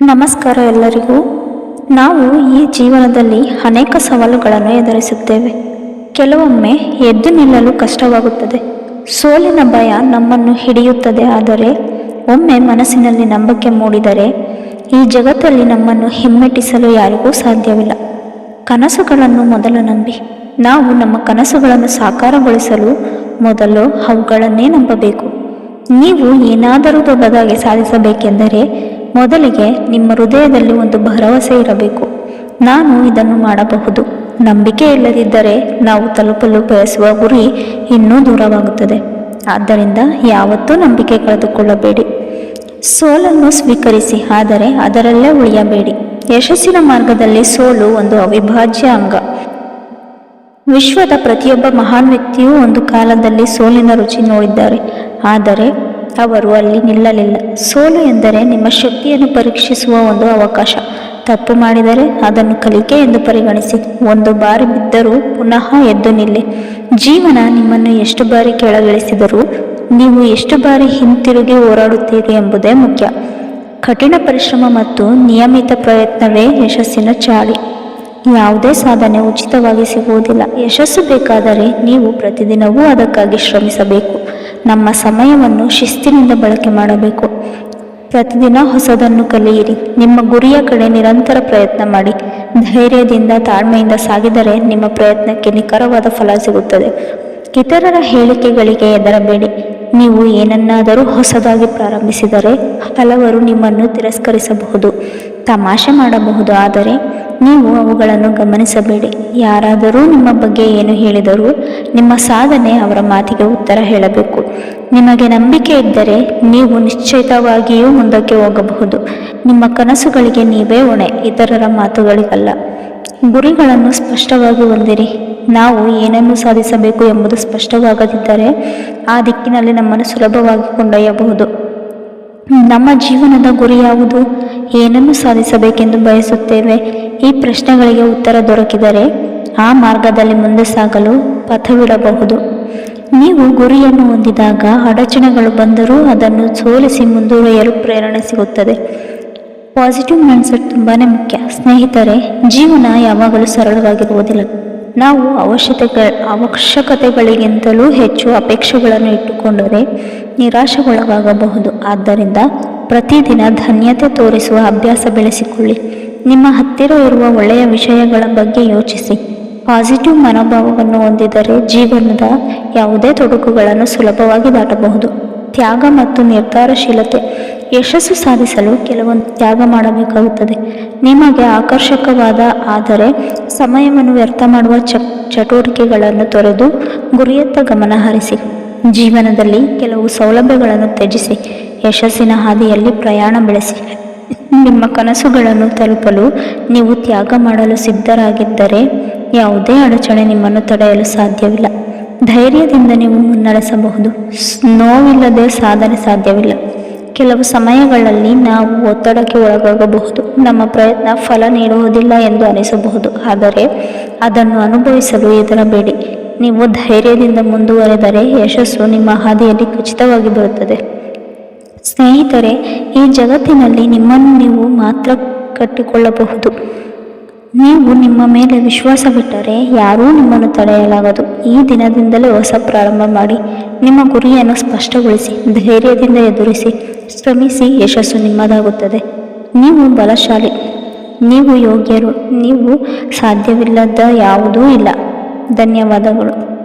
ನಮಸ್ಕಾರ ಎಲ್ಲರಿಗೂ. ನಾವು ಈ ಜೀವನದಲ್ಲಿ ಅನೇಕ ಸವಾಲುಗಳನ್ನು ಎದುರಿಸುತ್ತೇವೆ. ಕೆಲವೊಮ್ಮೆ ಎದ್ದು ನಿಲ್ಲಲು ಕಷ್ಟವಾಗುತ್ತದೆ. ಸೋಲಿನ ಭಯ ನಮ್ಮನ್ನು ಹಿಡಿಯುತ್ತದೆ. ಆದರೆ ಒಮ್ಮೆ ಮನಸ್ಸಿನಲ್ಲಿ ನಂಬಿಕೆ ಮೂಡಿದರೆ ಈ ಜಗತ್ತಲ್ಲಿ ನಮ್ಮನ್ನು ಹಿಮ್ಮೆಟ್ಟಿಸಲು ಯಾರಿಗೂ ಸಾಧ್ಯವಿಲ್ಲ. ಕನಸುಗಳನ್ನು ಮೊದಲು ನಂಬಿ. ನಾವು ನಮ್ಮ ಕನಸುಗಳನ್ನು ಸಾಕಾರಗೊಳಿಸಲು ಮೊದಲು ಅವುಗಳನ್ನೇ ನಂಬಬೇಕು. ನೀವು ಏನಾದರೂ ದೊಡ್ಡದಾಗಿ ಸಾಧಿಸಬೇಕೆಂದರೆ ಮೊದಲಿಗೆ ನಿಮ್ಮ ಹೃದಯದಲ್ಲಿ ಒಂದು ಭರವಸೆ ಇರಬೇಕು. ನಾನು ಇದನ್ನು ಮಾಡಬಹುದು. ನಂಬಿಕೆ ಇಲ್ಲದಿದ್ದರೆ ನಾವು ತಲುಪಲು ಬಯಸುವ ಗುರಿ ಇನ್ನೂ ದೂರವಾಗುತ್ತದೆ. ಆದ್ದರಿಂದ ಯಾವತ್ತೂ ನಂಬಿಕೆ ಕಳೆದುಕೊಳ್ಳಬೇಡಿ. ಸೋಲನ್ನು ಸ್ವೀಕರಿಸಿ, ಆದರೆ ಅದರಲ್ಲೇ ಉಳಿಯಬೇಡಿ. ಯಶಸ್ಸಿನ ಮಾರ್ಗದಲ್ಲಿ ಸೋಲು ಒಂದು ಅವಿಭಾಜ್ಯ ಅಂಗ. ವಿಶ್ವದ ಪ್ರತಿಯೊಬ್ಬ ಮಹಾನ್ ವ್ಯಕ್ತಿಯೂ ಒಂದು ಕಾಲದಲ್ಲಿ ಸೋಲಿನ ರುಚಿ ನೋಡಿದ್ದಾರೆ. ಆದರೆ ಅವರು ಅಲ್ಲಿ ನಿಲ್ಲಲಿಲ್ಲ. ಸೋಲು ಎಂದರೆ ನಿಮ್ಮ ಶಕ್ತಿಯನ್ನು ಪರೀಕ್ಷಿಸುವ ಒಂದು ಅವಕಾಶ. ತಪ್ಪು ಮಾಡಿದರೆ ಅದನ್ನು ಕಲಿಕೆ ಎಂದು ಪರಿಗಣಿಸಿ. ಒಂದು ಬಾರಿ ಬಿದ್ದರೂ ಪುನಃ ಎದ್ದು ನಿಲ್ಲಿ. ಜೀವನ ನಿಮ್ಮನ್ನು ಎಷ್ಟು ಬಾರಿ ಕೆಳಗಿಳಿಸಿದರೂ ನೀವು ಎಷ್ಟು ಬಾರಿ ಹಿಂತಿರುಗಿ ಹೋರಾಡುತ್ತೀರಿ ಎಂಬುದೇ ಮುಖ್ಯ. ಕಠಿಣ ಪರಿಶ್ರಮ ಮತ್ತು ನಿಯಮಿತ ಪ್ರಯತ್ನವೇ ಯಶಸ್ಸಿನ ಚಾಳಿ. ಯಾವುದೇ ಸಾಧನೆ ಉಚಿತವಾಗಿ ಸಿಗುವುದಿಲ್ಲ. ಯಶಸ್ಸು ಬೇಕಾದರೆ ನೀವು ಪ್ರತಿದಿನವೂ ಅದಕ್ಕಾಗಿ ಶ್ರಮಿಸಬೇಕು. ನಮ್ಮ ಸಮಯವನ್ನು ಶಿಸ್ತಿನಿಂದ ಬಳಕೆ ಮಾಡಬೇಕು. ಪ್ರತಿದಿನ ಹೊಸದನ್ನು ಕಲಿಯಿರಿ. ನಿಮ್ಮ ಗುರಿಯ ಕಡೆ ನಿರಂತರ ಪ್ರಯತ್ನ ಮಾಡಿ. ಧೈರ್ಯದಿಂದ, ತಾಳ್ಮೆಯಿಂದ ಸಾಗಿದರೆ ನಿಮ್ಮ ಪ್ರಯತ್ನಕ್ಕೆ ನಿಖರವಾದ ಫಲ ಸಿಗುತ್ತದೆ. ಇತರರ ಹೇಳಿಕೆಗಳಿಗೆ ಹೆದರಬೇಡಿ. ನೀವು ಏನನ್ನಾದರೂ ಹೊಸದಾಗಿ ಪ್ರಾರಂಭಿಸಿದರೆ ಹಲವರು ನಿಮ್ಮನ್ನು ತಿರಸ್ಕರಿಸಬಹುದು. ತಮಾಷೆ ಮಾಡಬಹುದು, ಆದರೆ ನೀವು ಅವುಗಳನ್ನು ಗಮನಿಸಬೇಡಿ. ಯಾರಾದರೂ ನಿಮ್ಮ ಬಗ್ಗೆ ಏನು ಹೇಳಿದರೂ ನಿಮ್ಮ ಸಾಧನೆ ಅವರ ಮಾತಿಗೆ ಉತ್ತರ ಹೇಳಬೇಕು. ನಿಮಗೆ ನಂಬಿಕೆ ಇದ್ದರೆ ನೀವು ನಿಶ್ಚಿತವಾಗಿಯೂ ಮುಂದಕ್ಕೆ ಹೋಗಬಹುದು. ನಿಮ್ಮ ಕನಸುಗಳಿಗೆ ನೀವೇ ಹೊಣೆ, ಇತರರ ಮಾತುಗಳಿಗಲ್ಲ. ಗುರಿಗಳನ್ನು ಸ್ಪಷ್ಟವಾಗಿ ಹೊಂದಿರಿ. ನಾವು ಏನನ್ನು ಸಾಧಿಸಬೇಕು ಎಂಬುದು ಸ್ಪಷ್ಟವಾಗದಿದ್ದರೆ ಆ ದಿಕ್ಕಿನಲ್ಲಿ ನಮ್ಮನ್ನು ಸುಲಭವಾಗಿ ಕೊಂಡೊಯ್ಯಬಹುದು. ನಮ್ಮ ಜೀವನದ ಗುರಿ ಯಾವುದು? ಏನನ್ನು ಸಾಧಿಸಬೇಕೆಂದು ಬಯಸುತ್ತೇವೆ? ಈ ಪ್ರಶ್ನೆಗಳಿಗೆ ಉತ್ತರ ದೊರಕಿದರೆ ಆ ಮಾರ್ಗದಲ್ಲಿ ಮುಂದೆ ಸಾಗಲು ಪಥವಿಡಬಹುದು. ನೀವು ಗುರಿಯನ್ನು ಹೊಂದಿದಾಗ ಅಡಚಣೆಗಳು ಬಂದರೂ ಅದನ್ನು ಸೋಲಿಸಿ ಮುಂದುವರಿಯಲು ಪ್ರೇರಣೆ ಸಿಗುತ್ತದೆ. ಪಾಸಿಟಿವ್ ಮೈಂಡ್ಸೆಟ್ ತುಂಬಾ ಮುಖ್ಯ. ಸ್ನೇಹಿತರೆ, ಜೀವನ ಯಾವಾಗಲೂ ಸರಳವಾಗಿರುವುದಿಲ್ಲ. ನಾವು ಅವಶ್ಯಕತೆ, ಅವಶ್ಯಕತೆಗಳಿಗಿಂತಲೂ ಹೆಚ್ಚು ಅಪೇಕ್ಷೆಗಳನ್ನು ಇಟ್ಟುಕೊಂಡರೆ ನಿರಾಶೆಗೊಳಗಾಗಬಹುದು. ಆದ್ದರಿಂದ ಪ್ರತಿದಿನ ಧನ್ಯತೆ ತೋರಿಸುವ ಅಭ್ಯಾಸ ಬೆಳೆಸಿಕೊಳ್ಳಿ. ನಿಮ್ಮ ಹತ್ತಿರ ಇರುವ ಒಳ್ಳೆಯ ವಿಷಯಗಳ ಬಗ್ಗೆ ಯೋಚಿಸಿ. ಪಾಸಿಟಿವ್ ಮನೋಭಾವವನ್ನು ಹೊಂದಿದರೆ ಜೀವನದ ಯಾವುದೇ ತೊಡಕುಗಳನ್ನು ಸುಲಭವಾಗಿ ದಾಟಬಹುದು. ತ್ಯಾಗ ಮತ್ತು ನಿರ್ಧಾರಶೀಲತೆ ಯಶಸ್ಸು ಸಾಧಿಸಲು ಕೆಲವೊಂದು ತ್ಯಾಗ ಮಾಡಬೇಕಾಗುತ್ತದೆ. ನಿಮಗೆ ಆಕರ್ಷಕವಾದ ಆದರೆ ಸಮಯವನ್ನು ವ್ಯರ್ಥ ಮಾಡುವ ಚ, ಚಟುವಟಿಕೆಗಳನ್ನು ತೊರೆದು ಗುರಿಯತ್ತ ಗಮನ ಹರಿಸಿ. ಜೀವನದಲ್ಲಿ ಕೆಲವು ಸೌಲಭ್ಯಗಳನ್ನು ತ್ಯಜಿಸಿ. ಯಶಸ್ಸಿನ ಹಾದಿಯಲ್ಲಿ ಪ್ರಯಾಣ ಬೆಳೆಸಿ. ನಿಮ್ಮ ಕನಸುಗಳನ್ನು ತಲುಪಲು ನೀವು ತ್ಯಾಗ ಮಾಡಲು ಸಿದ್ಧರಾಗಿದ್ದರೆ ಯಾವುದೇ ಅಡಚಣೆ ನಿಮ್ಮನ್ನು ತಡೆಯಲು ಸಾಧ್ಯವಿಲ್ಲ. ಧೈರ್ಯದಿಂದ ನೀವು ಮುನ್ನಡೆಸಬಹುದು. ನೋವಿಲ್ಲದೆ ಸಾಧನೆ ಸಾಧ್ಯವಿಲ್ಲ. ಕೆಲವು ಸಮಯಗಳಲ್ಲಿ ನಾವು ಒತ್ತಡಕ್ಕೆ ಒಳಗಾಗಬಹುದು. ನಮ್ಮ ಪ್ರಯತ್ನ ಫಲ ನೀಡುವುದಿಲ್ಲ ಎಂದು ಅನಿಸಬಹುದು. ಆದರೆ ಅದನ್ನು ಅನುಭವಿಸಲು ಹೆದರಬೇಡಿ. ನೀವು ಧೈರ್ಯದಿಂದ ಮುಂದುವರೆದರೆ ಯಶಸ್ಸು ನಿಮ್ಮ ಹಾದಿಯಲ್ಲಿ ಖಚಿತವಾಗಿ ಬರುತ್ತದೆ. ಸ್ನೇಹಿತರೆ, ಈ ಜಗತ್ತಿನಲ್ಲಿ ನಿಮ್ಮನ್ನು ನೀವು ಮಾತ್ರ ಕಟ್ಟಿಕೊಳ್ಳಬಹುದು. ನೀವು ನಿಮ್ಮ ಮೇಲೆ ವಿಶ್ವಾಸ ಬಿಟ್ಟರೆ ಯಾರೂ ನಿಮ್ಮನ್ನು ತಡೆಯಲಾಗದು. ಈ ದಿನದಿಂದಲೇ ಹೊಸ ಪ್ರಾರಂಭ ಮಾಡಿ. ನಿಮ್ಮ ಗುರಿಯನ್ನು ಸ್ಪಷ್ಟಗೊಳಿಸಿ, ಧೈರ್ಯದಿಂದ ಎದುರಿಸಿ, ಶ್ರಮಿಸಿ ಯಶಸ್ಸು ನಿಮ್ಮದಾಗುತ್ತದೆ. ನೀವು ಬಲಶಾಲಿ, ನೀವು ಯೋಗ್ಯರು, ನೀವು ಸಾಧ್ಯವಿಲ್ಲದ ಯಾವುದೂ ಇಲ್ಲ. ಧನ್ಯವಾದಗಳು.